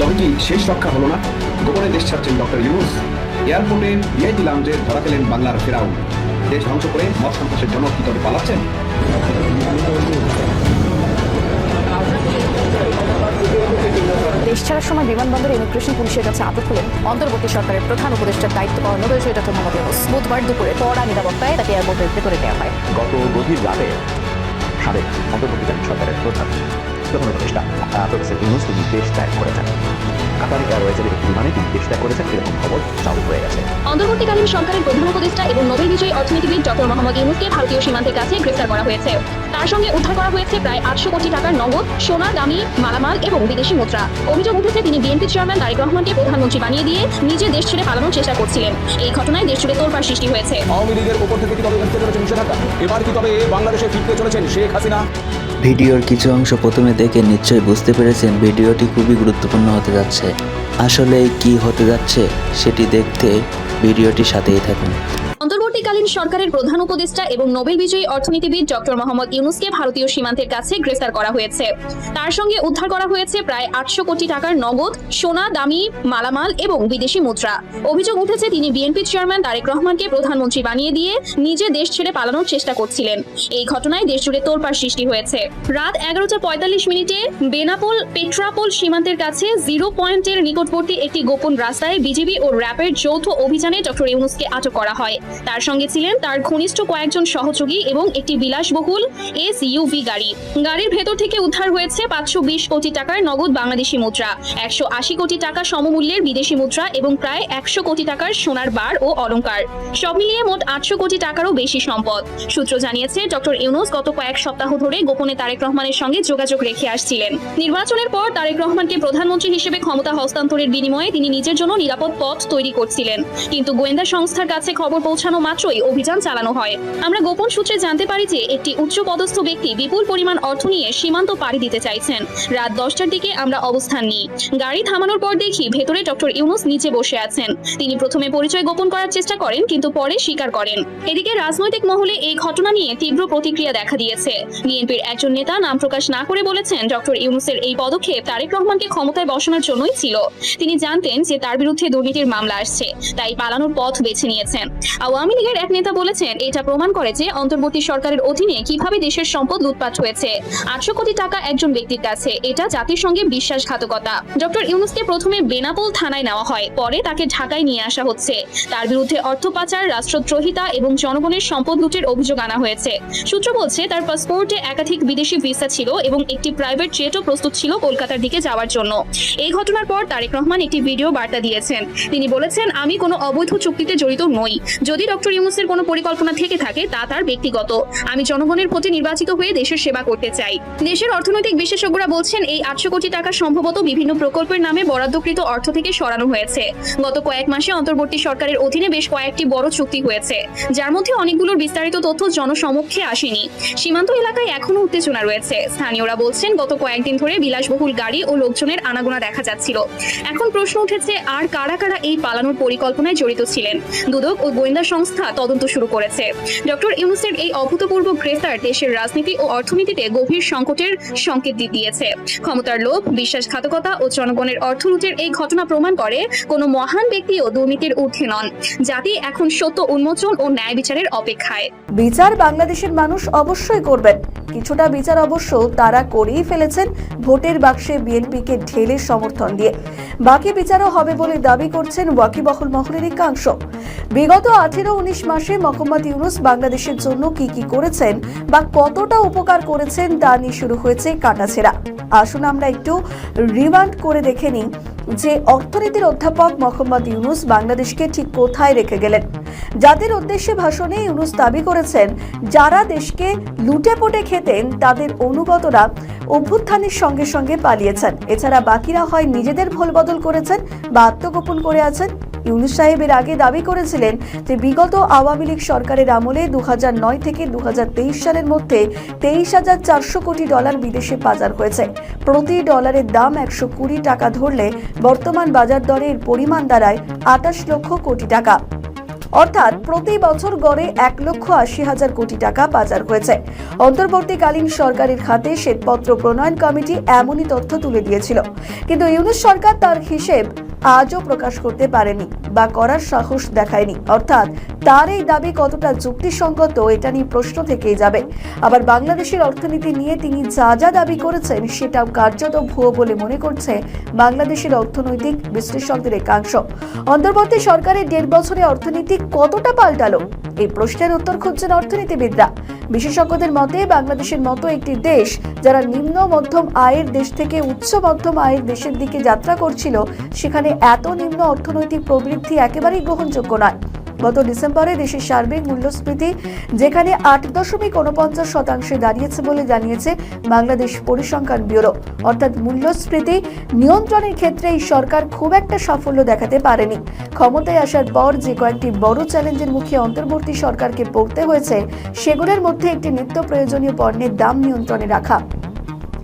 তবে কি শেষ রক্ষা হলো না? গোপনে দেশ ছাড়ছেন ডক্টর ইউনুস। এয়ারপোর্টে ভিআইপি লাউঞ্জে ধরা খেলেন বাংলার ফেরাউন। দেশ ধ্বংস করে মত সন্ত্রাসের জন্য কি তবে পালাচ্ছেন? দেশ ছাড়ার সময় বিমানবন্দরে ইমিগ্রেশন পুলিশের কাছে আটক হলেন অন্তর্বর্তী সরকারের প্রধান উপদেষ্টার দায়িত্ব পাওয়া নোবেল ডক্টর মোহাম্মদ ইউনুস। বুধবার দুপুরে কড়া নিরাপত্তায় তাকে এয়ারপোর্টের ভেতরে নেওয়া হয়। গত গভীর রাতে সাবেক অন্তর্বর্তীকালীন সরকারের প্রধান প্রধান উপদেষ্টা প্রফেসর ইউনুস তিনি দেশ ত্যাগ করেছেন। কাতার এয়ারওয়েজের একটি বিমানে তিনি দেশ ত্যাগ করেছেন এরকম খবর চালু হয়ে গেছে। অন্তর্বর্তীকালীন সরকারের প্রধান উপদেষ্টা এবং নোবেল বিজয়ী অর্থনীতিবিদ ডক্টর মোহাম্মদ ইউনুসকে ভারতীয় সীমান্তের কাছে গ্রেফতার করা হয়েছে। তার সঙ্গে উদ্ধার করা হয়েছে প্রায় আটশো কোটি টাকার নগদ সোনা দামি মালামাল এবং বিদেশি মুদ্রা। অভিযোগ উঠেছে তিনি বিএনপি চেয়ারম্যান তারেক রহমানকে প্রধানমন্ত্রী বানিয়ে দিয়ে নিজে দেশ ছেড়ে পালানোর চেষ্টা করছিলেন। এই ঘটনায় দেশ জুড়ে তোলপাড় সৃষ্টি হয়েছে। আওয়ামী লীগের উপর থেকে কি তবে উঠতে চলেছে নিষেধাজ্ঞা এবার কি তবে বাংলাদেশে ফিরতে চলেছেন শেখ হাসিনা? ভিডিওর কিছু অংশ প্রথমে দেখে নিশ্চয়ই বুঝতে পেরেছেন ভিডিওটি খুবই গুরুত্বপূর্ণ হতে যাচ্ছে। আসলে কি হতে যাচ্ছে, সেটি দেখতে ভিডিওটি সাথেই থাকুন। অন্তর্বর্তীকালীন সরকারের প্রধান উপদেষ্টা এবং নোবেল বিজয়ী অর্থনীতিবিদ ডক্টর মোহাম্মদ ইউনুসকে ভারতীয় সীমান্তের কাছে গ্রেফতার করা হয়েছে। তার সঙ্গে উদ্ধার করা হয়েছে প্রায় আটশো কোটি টাকার নগদ, সোনা, দামি, মালামাল এবং বিদেশি মুদ্রা। অভিযোগ উঠেছে, তিনি বিএনপি চেয়ারম্যান তারেক রহমানকে প্রধানমন্ত্রী বানিয়ে দিয়ে নিজে দেশ ছেড়ে পালানোর চেষ্টা করছিলেন। এই ঘটনায় দেশ জুড়ে তোলপাড় সৃষ্টি হয়েছে। রাত এগারোটা পঁয়তাল্লিশ মিনিটে বেনাপোল পেট্রাপোল সীমান্তের কাছে জিরো পয়েন্টের নিকটবর্তী একটি গোপন রাস্তায় বিজেপি ও র্যাপের যৌথ অভিযানে ডক্টর ইউনুসকে আটক করা হয়। তার সঙ্গে ছিলেন তার ঘনিষ্ঠ কয়েকজন সহযোগী এবং একটি বিলাসবহুল এস ইউভি গাড়ি। গাড়ির ভেতর থেকে উদ্ধার হয়েছে পাঁচশো বিশ কোটি টাকার নগদ বাংলাদেশি মুদ্রা, একশো আশি কোটি টাকা সমমূল্যের বিদেশি মুদ্রা এবং প্রায় একশো কোটি টাকার সোনার বার ও অলংকার। সব মিলিয়ে মোট আটশো কোটি টাকারও বেশি সম্পদ। সূত্র জানিয়েছে, ডক্টর ইউনুস গত কয়েক সপ্তাহ ধরে গোপনে তারেক রহমানের সঙ্গে যোগাযোগ রেখে আসছিলেন। নির্বাচনের পর তারেক রহমানকে প্রধানমন্ত্রী হিসেবে ক্ষমতা হস্তান্তরের বিনিময়ে তিনি নিজের জন্য নিরাপদ পথ তৈরি করছিলেন। কিন্তু গোয়েন্দা সংস্থার কাছে খবর পৌঁছানো মাত্রই অভিযান চালানো হয়। আমরা গোপন সূত্রে জানতে পারি যে একটি উচ্চ পদস্থ ব্যক্তি বিপুল পরিমাণ অর্থ নিয়ে সীমান্ত পাড়ি দিতে চাইছেন। রাত দশটার দিকে আমরা অবস্থান নিই। গাড়ি থামানোর পর দেখি ভেতরে ডক্টর ইউনুস নিচে বসে আছেন। তিনি প্রথমে পরিচয় গোপন করার চেষ্টা করেন, কিন্তু পরে স্বীকার করেন। এদিকে রাজনৈতিক মহলে এই ঘটনা নিয়ে তীব্র প্রতিক্রিয়া দেখা দিয়েছে। বিএনপির একজন নেতা নাম প্রকাশ না করে বলেছেন ডক্টর ইউনুসের এই পদক্ষেপ তারেক রহমানকে ক্ষমতায় বসানোর জন্যই ছিল। তিনি জানতেন যে তার বিরুদ্ধে দুর্নীতির মামলা আসছে, তাই পালানোর পথ বেছে নিয়েছেন। আওয়ামী লীগের এক নেতা বলেছেন, এটা প্রমাণ করে যে অন্তর্বর্তী সরকারের অধীনে কীভাবে দেশের সম্পদ লুটপাট হয়েছে। আটশো কোটি টাকা একজন ব্যক্তির কাছে, এটা জাতির সঙ্গে বিশ্বাসঘাতকতা। ডক্টর ইউনুসকে প্রথমে বেনাপোল থানায় নেওয়া হয়, পরে তাকে ঢাকায় নিয়ে আসা হচ্ছে। তার বিরুদ্ধে অর্থ পাচার, রাষ্ট্রদ্রোহিতা এবং জনগণের সম্পদ লুটের অভিযোগ আনা হয়েছে। সূত্র বলছে, তার পাসপোর্টে একাধিক বিদেশি ভিসা ছিল এবং একটি প্রাইভেট জেটও প্রস্তুত ছিল কলকাতার দিকে যাওয়ার জন্য। এই ঘটনার পর তারেক রহমান একটি ভিডিও বার্তা দিয়েছেন। তিনি বলেছেন, আমি কোনো অবৈধ চুক্তিতে জড়িত নই। যদি ডক্টর ইউনুসের কোনো পরিকল্পনা থেকে থাকে, তা তার ব্যক্তিগত। আমি জনগণের প্রতি নির্বাচিত হয়ে দেশের সেবা করতে চাই। দেশের অর্থনৈতিক বিশেষজ্ঞরা বলছেন, এই আটশো কোটি টাকা সম্ভবত বিভিন্ন প্রকল্পের নামে বরাদ্দকৃত অর্থ থেকে সরানো হয়েছে। গত কয়েক মাসে অন্তর্বর্তী সরকারের অধীনে বেশ কয়েকটি বড় চুক্তি হয়েছে। যার মধ্যে অনেকগুলোর বিস্তারিত তথ্য জনসমক্ষে আসেনি। সীমান্ত এলাকায় এখনও উত্তেজনা রয়েছে। স্থানীয়রা বলছেন, গত কয়েকদিন ধরে বিলাসবহুল গাড়ি ও লোকজনের আনাগোনা দেখা যাচ্ছিল। এখন প্রশ্ন উঠেছে, আর কারা কারা এই পালানোর পরিকল্পনায় জড়িত ছিলেন? দুদক ও গোয়েন্দা সংস্থা তদন্ত শুরু করেছে। ডক্টর ইউনুসের এই অভূতপূর্ব গ্রেফতার দেশের রাজনীতি ও অর্থনীতিতে গভীর সংকটের সংকেত দিয়েছে। ক্ষমতার লোভ, বিশ্বাসঘাতকতা ও জনগণের অর্থ লুটের এই ঘটনা প্রমাণ করে কোনো মহান ব্যক্তিও দুর্নীতির ঊর্ধ্বে নন। জাতি এখন সত্য উন্মোচন ও ন্যায় বিচারের অপেক্ষায়। বিচার বাংলাদেশের মানুষ অবশ্যই করবেন। কিছুটা বিচার অবশ্য তারা করেই ফেলেছেন। ভোটের বাক্সে বিএনপিকে ঢেলে সমর্থন দিয়ে। বাকি বিচারও হবে বলে দাবি করছেন ওয়াকিবহল মহলের একাংশ। বিগত আঠেরো উনিশ মাসে মোহাম্মদ ইউনুস বাংলাদেশের জন্য কি কি করেছেন বা কতটা উপকার করেছেন তা নিয়ে শুরু হয়েছে কাটাছেড়া আসুন আমরা একটু রিমান্ড করে দেখে নিই যে অর্থনীতির অধ্যাপক মোহাম্মদ ইউনুস বাংলাদেশকে ঠিক কোথায় রেখে গেলেন। যাদের উদ্দেশ্যে ভাষণে ইউনুস দাবি করেছেন, যারা দেশকে লুটে পুটে খেতেন, তাদের অনুগতরা অভ্যুত্থানের সঙ্গে সঙ্গে পালিয়েছেন। এছাড়া বাকিরা হয় নিজেদের ভুল বদল করেছেন বা আত্মগোপন করে আছেন। ইউনুস সাহেবের আগে দাবি করেছিলেন যে বিগত আওয়ামী লীগ সরকারের আমলে দু নয় থেকে দু সালের মধ্যে তেইশ হাজার চারশো কোটি ডলার বিদেশে পাচার হয়েছে। প্রতি ডলারের দাম একশো কুড়ি টাকা ধরলে বর্তমান বাজার দরের পরিমাণ দাঁড়ায় আটাশ লক্ষ কোটি টাকা। অর্থাৎ প্রতি বছর গড়ে এক লক্ষ আশি হাজার কোটি টাকা পাচার হয়েছে। অন্তর্বর্তীকালীন সরকারের খাতে শ্বেতপত্র প্রণয়ন কমিটি এমনই তথ্য তুলে দিয়েছিল। কিন্তু ইউনুস সরকার তার হিসেব আজও প্রকাশ করতে পারেনি বা করার সাহস দেখায়নি। অর্থাৎ তার এই দাবি কতটা যুক্তিসঙ্গত, এটা নিয়ে প্রশ্ন থেকেই যাবে। আবার বাংলাদেশের অর্থনীতি নিয়ে তিনি যা যা দাবি করেছেন, সেটাও কার্যত ভুয়ো বলে মনে করছে বাংলাদেশের অর্থনৈতিক বিশ্লেষকদের একাংশ। অন্তর্বর্তী সরকারের দেড় বছরে অর্থনীতি কতটা পাল্টালো? এই প্রশ্নের উত্তর খুঁজছেন অর্থনীতিবিদরা। বিশেষজ্ঞদের মতে, বাংলাদেশের মতো একটি দেশ যারা নিম্ন, মধ্যম আয়ের দেশ থেকে উচ্চ, মধ্যম আয়ের দেশের দিকে যাত্রা করছিল, সেখানে এত নিম্ন অর্থনৈতিক প্রবৃদ্ধি একেবারেই গ্রহণযোগ্য নয়। গত ডিসেম্বরে দেশের সার্বিক মূল্যস্ফীতি যেখানে আট দশমিক উনপঞ্চাশ শতাংশে দাঁড়িয়েছে বলে জানিয়েছে বাংলাদেশ পরিসংখ্যান ব্যুরো। অর্থাৎ মূল্যস্ফীতি নিয়ন্ত্রণের ক্ষেত্রে এই সরকার খুব একটা সাফল্য দেখাতে পারেনি। ক্ষমতায় আসার পর যে কয়েকটি বড় চ্যালেঞ্জের মুখে অন্তর্বর্তী সরকারকে পড়তে হয়েছে, সেগুলোর মধ্যে একটি নিত্য প্রয়োজনীয় পণ্যের দাম নিয়ন্ত্রণে রাখা।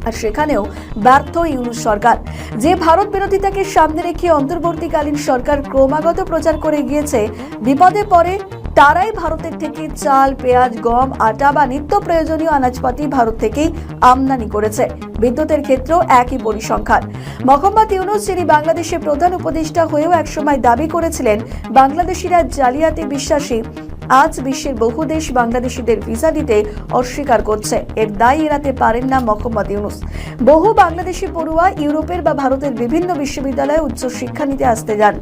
আর সেখানেও ব্যর্থ ইউনুস সরকার। যে ভারত বিরোধিতাকে সামনে রেখে অন্তর্বর্তীকালীন সরকার ক্রমাগত প্রচার করে গিয়েছে, বিপদে পড়ে তারাই ভারতের থেকে চাল, পেঁয়াজ, গম, আটা বা নিত্য প্রয়োজনীয় আনাজপাতি ভারত থেকেই আমদানি করেছে। বিদ্যুতের ক্ষেত্রেও একই পরিসংখ্যান। মোহাম্মদ ইউনুস, যিনি বাংলাদেশের প্রধান উপদেষ্টা হয়েও একসময় দাবি করেছিলেন, বাংলাদেশিরা জালিয়াতি বিশ্বাসী আজ বিশ্বের বহু দেশ বাংলাদেশিদের ভিসা দিতে অস্বীকার করছে। এর দায় এড়াতে পারেন না মোহাম্মদ ইউনুস। বহু বাংলাদেশি পড়ুয়া ইউরোপের বা ভারতের বিভিন্ন বিশ্ববিদ্যালয়ে উচ্চ শিক্ষা নিতে আসতে যান।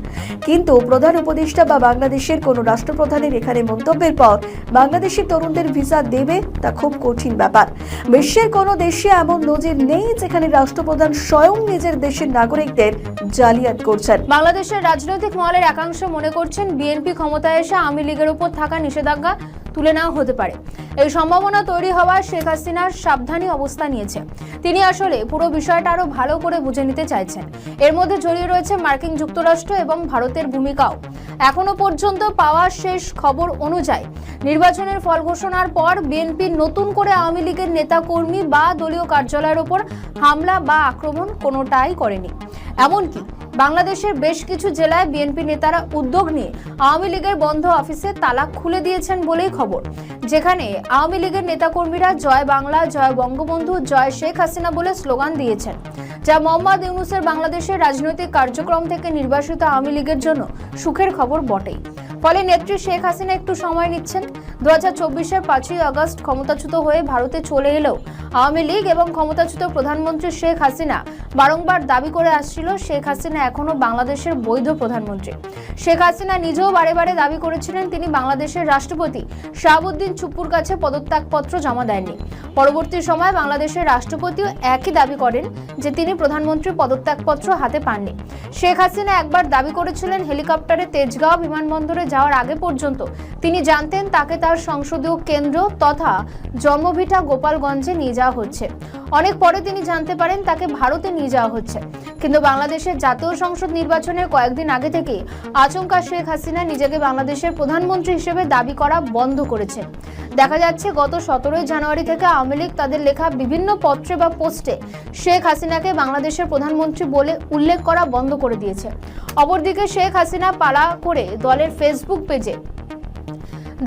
কিন্তু প্রধান উপদেষ্টা বা বাংলাদেশের কোনো রাষ্ট্রপ্রধানের এখানে মন্তব্যের পর বাংলাদেশি তরুণদের ভিসা দেবে তা খুব কঠিন ব্যাপার। বিশ্বের কোনো দেশে এমন নজির নেই যেখানে রাষ্ট্রপ্রধান স্বয়ং নিজের দেশের নাগরিকদের জালিয়াত করছেন। বাংলাদেশের রাজনৈতিক মহলের একাংশ মনে করছেন, বিএনপি ক্ষমতায় এসে আওয়ামী লীগের উপর থাকা নিষেধাজ্ঞা তুলে নেওয়া হতে পারে। এই সম্ভাবনা তৈরি হওয়া শেখ হাসিনার সাবধানী অবস্থা নিয়েছে। তিনি আসলে পুরো বিষয়টা আরও ভালো করে বুঝে নিতে চাইছেন। এর মধ্যে জড়িয়ে রয়েছে মার্কিন যুক্তরাষ্ট্র এবং ভারতের ভূমিকাও। এখনও পর্যন্ত পাওয়া শেষ খবর অনুযায়ী নির্বাচনের ফল ঘোষণার পর বিএনপি নতুন করে আওয়ামী লীগের নেতাকর্মী বা দলীয় কার্যালয়ের ওপর হামলা বা আক্রমণ কোনোটাই করেনি। এমনকি বাংলাদেশের বেশ কিছু জেলায় বিএনপি নেতারা উদ্যোগ নিয়ে আওয়ামী লীগের বন্ধ অফিসে তালা খুলে দিয়েছেন বলেই খবর। যেখানে আওয়ামী লীগের নেতাকর্মীরা জয় বাংলা, জয় বঙ্গবন্ধু, জয় শেখ হাসিনা বলে স্লোগান দিয়েছেন, যা মোহাম্মদ ইউনুসের বাংলাদেশের রাজনৈতিক কার্যক্রম থেকে নির্বাসিত আওয়ামী লীগের জন্য সুখের খবর বটেই। ফলে নেত্রী শেখ হাসিনা একটু সময় নিচ্ছেন। দু হাজার চব্বিশের পাঁচই আগস্ট ক্ষমতাচ্যুত হয়ে ভারতে চলে এলেও আওয়ামী লীগ এবং ক্ষমতাচ্যুত প্রধানমন্ত্রী শেখ হাসিনা। বারংবার দাবি করে আসছিল শেখ হাসিনা এখনও বাংলাদেশের বৈধ প্রধানমন্ত্রী। শেখ হাসিনা নিজেও বারে বারে দাবি করেছিলেন তিনি বাংলাদেশের রাষ্ট্রপতি। শাহাবুদ্দিন চুপ্পুর কাছে পদত্যাগপত্র জমা দেননি। পরবর্তী সময় বাংলাদেশের রাষ্ট্রপতিও একই দাবি করেন যে তিনি প্রধানমন্ত্রীর পদত্যাগপত্র হাতে পাননি। শেখ হাসিনা একবার দাবি করেছিলেন হেলিকপ্টারে তেজগাঁও বিমানবন্দরে যাওয়ার আগে পর্যন্ত তিনি জানতেন তাকে তার সংসদীয় কেন্দ্র তথা জন্মভিটা গোপালগঞ্জে নিয়ে যাওয়া হচ্ছে। অনেক পরে তিনি জানতে পারেন তাকে ভারতে নিয়ে যাওয়া হচ্ছে। কিন্তু বাংলাদেশের জাতীয় সংসদ নির্বাচনের কয়েকদিন আগে থেকে আচমকা শেখ হাসিনা নিজেকে বাংলাদেশের প্রধানমন্ত্রী হিসেবে দাবি করা বন্ধ করেছে। দেখা যাচ্ছে গত সতেরোই জানুয়ারি থেকে আওয়ামী লীগ তাদের লেখা বিভিন্ন পত্রে বা পোস্টে শেখ হাসিনাকে বাংলাদেশের প্রধানমন্ত্রী বলে উল্লেখ করা বন্ধ করে দিয়েছে। অপরদিকে শেখ হাসিনা পালা করে দলের ফেসবুক পেজে।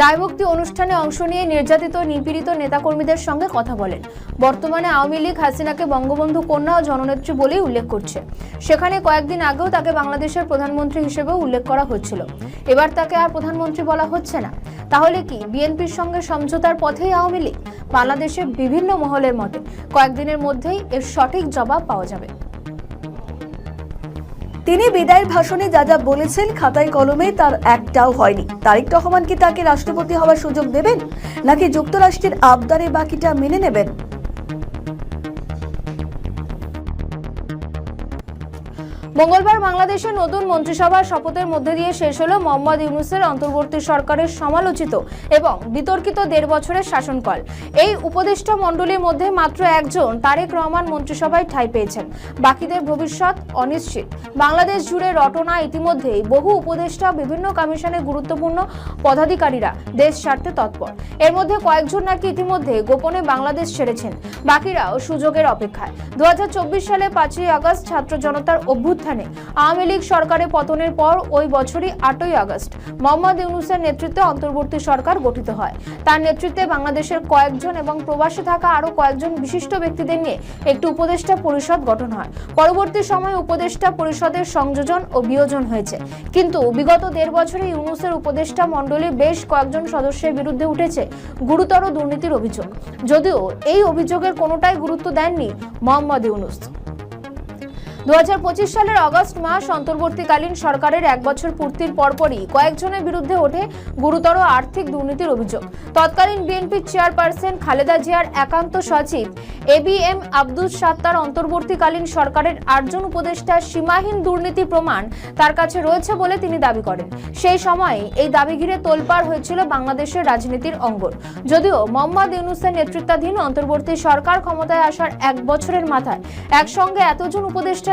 দায়মুক্তি অনুষ্ঠানে অংশ নিয়ে নির্যাতিত, নিপীড়িত নেতাকর্মীদের সঙ্গে কথা বলেন। বর্তমানে আওয়ামী লীগ হাসিনাকে বঙ্গবন্ধু কন্যা ও জননেত্রী বলেই উল্লেখ করছে। সেখানে কয়েকদিন আগেও তাকে বাংলাদেশের প্রধানমন্ত্রী হিসেবেও উল্লেখ করা হচ্ছিল। এবার তাকে আর প্রধানমন্ত্রী বলা হচ্ছে না। তাহলে কি বিএনপির সঙ্গে সমঝোতার পথেই আওয়ামী লীগ? বাংলাদেশের বিভিন্ন মহলের মতে, কয়েকদিনের মধ্যেই এর সঠিক জবাব পাওয়া যাবে। তিনি বিদায়ের ভাষণে যা যা বলেছেন খাতায় কলমে তার একটাও হয়নি। তারিক রহমান কি তাকে রাষ্ট্রপতি হওয়ার সুযোগ দেবেন, নাকি যুক্তরাষ্ট্রের আবদারে বাকিটা মেনে নেবেন? মঙ্গলবার বাংলাদেশের নতুন মন্ত্রিসভার শপথের মধ্যে দিয়ে শেষ হলো মোহাম্মদ ইউনুসের অন্তর্বর্তী সরকারের সমালোচিত এবং বিতর্কিত দেড় বছরের শাসনকাল এই উপদেষ্টা মণ্ডলীর মধ্যে মাত্র একজন তারেক রহমান মন্ত্রিসভায় ঠাঁই পেয়েছেন। বাকিদের ভবিষ্যৎ অনিশ্চিত। বাংলাদেশ জুড়ে রটনা ইতিমধ্যেই বহু উপদেষ্টা বিভিন্ন কমিশনের গুরুত্বপূর্ণ পদাধিকারীরা দেশ স্বার্থে তৎপর। এর মধ্যে কয়েকজন নাকি ইতিমধ্যে গোপনে বাংলাদেশ ছেড়েছেন। বাকিরাও সুযোগের অপেক্ষায়। দু হাজার চব্বিশ সালে পাঁচই আগস্ট ছাত্র জনতার অভ্যুত্থান এখানে আওয়ামী লীগ সরকারের পতনের পর ওই বছরই আটই আগস্ট মোহাম্মদ ইউনুসের নেতৃত্বে অন্তর্বর্তী সরকার গঠিত হয়। তার নেতৃত্বে বাংলাদেশের কয়েকজন এবং প্রবাসে থাকা আরও কয়েকজন বিশিষ্ট ব্যক্তিদের নিয়ে একটি উপদেষ্টা পরিষদ গঠন হয়। পরবর্তী সময়ে উপদেষ্টা পরিষদের সংযোজন ও বিয়োজন হয়েছে। কিন্তু বিগত দেড় বছরে ইউনুসের উপদেষ্টা মণ্ডলীর বেশ কয়েকজন সদস্যের বিরুদ্ধে উঠেছে গুরুতর দুর্নীতির অভিযোগ। যদিও এই অভিযোগের কোনোটাই গুরুত্ব দেননি মোহাম্মদ ইউনুস। দু হাজার পঁচিশ সালের আগস্ট মাস অন্তর্বর্তীকালীন সরকারের এক বছর পূর্তির পরপরই কয়েকজনের বিরুদ্ধে ওঠে গুরুতর আর্থিক দুর্নীতির অভিযোগ। তৎকালীন বিএনপি চেয়ারপারসন খালেদা জিয়ার একান্ত সচিব A B M Abdul Sattar অন্তর্বর্তীকালীন সরকারের আটজন উপদেষ্টার সীমাহীন দুর্নীতি প্রমাণ তার কাছে রয়েছে বলে তিনি দাবি করেন। সেই সময় এই দাবি ঘিরে তোলপাড় হয়েছিল বাংলাদেশের রাজনীতির অঙ্গন। যদিও মোহাম্মদ ইউনুসের নেতৃত্বাধীন অন্তর্বর্তী সরকার ক্ষমতায় আসার এক বছরের মাথায় একসঙ্গে এতজন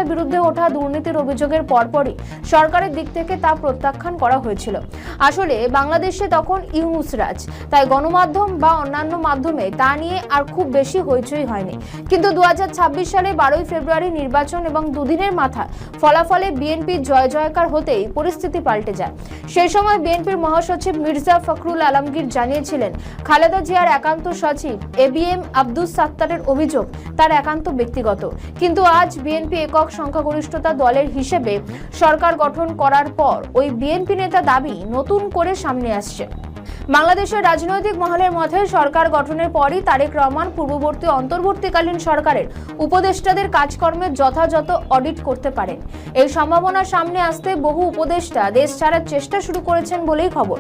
উপদেষ্টার বিরুদ্ধে ওঠা দুর্নীতির অভিযোগের পরপরই সরকারের দিক থেকে তা প্রত্যাখ্যান করা হয়েছিল। আসলে বাংলাদেশে তখন ইউনুস রাজ। তাই গণমাধ্যম বা অন্যান্য মাধ্যমে তা নিয়ে আর খুব বেশি হইচই হয়নি। কিন্তু দু সালে বারোই ফেব্রুয়ারি নির্বাচন এবং দুদিনের মাথা ফলাফলে বিএনপির জয় জয়কার হতেই পরিস্থিতি পাল্টে যায়। সেই সময় বিএনপির মহাসচিব মির্জা ফখরুল আলমগীর জানিয়েছিলেন, খালেদা জিয়ার একান্ত সচিব এ বি এম আব্দুস সাত্তারের অভিযোগ তার একান্ত ব্যক্তিগত। কিন্তু আজ বিএনপি একক সংখ্যাগরিষ্ঠতা দলের হিসেবে সরকার গঠন করার পর ওই বিএনপি নেতা দাবি নতুন করে সামনে আসছে। বাংলাদেশের রাজনৈতিক মহলের মধ্যে সরকার গঠনের পরই তারেক রহমান পূর্ববর্তী অন্তর্বর্তীকালীন সরকারের উপদেষ্টাদের কাজকর্মের যথাযথ অডিট করতে পারেন। এই সম্ভাবনা সামনে আসতে বহু উপদেষ্টা দেশ ছাড়ার চেষ্টা শুরু করেছেন বলেই খবর।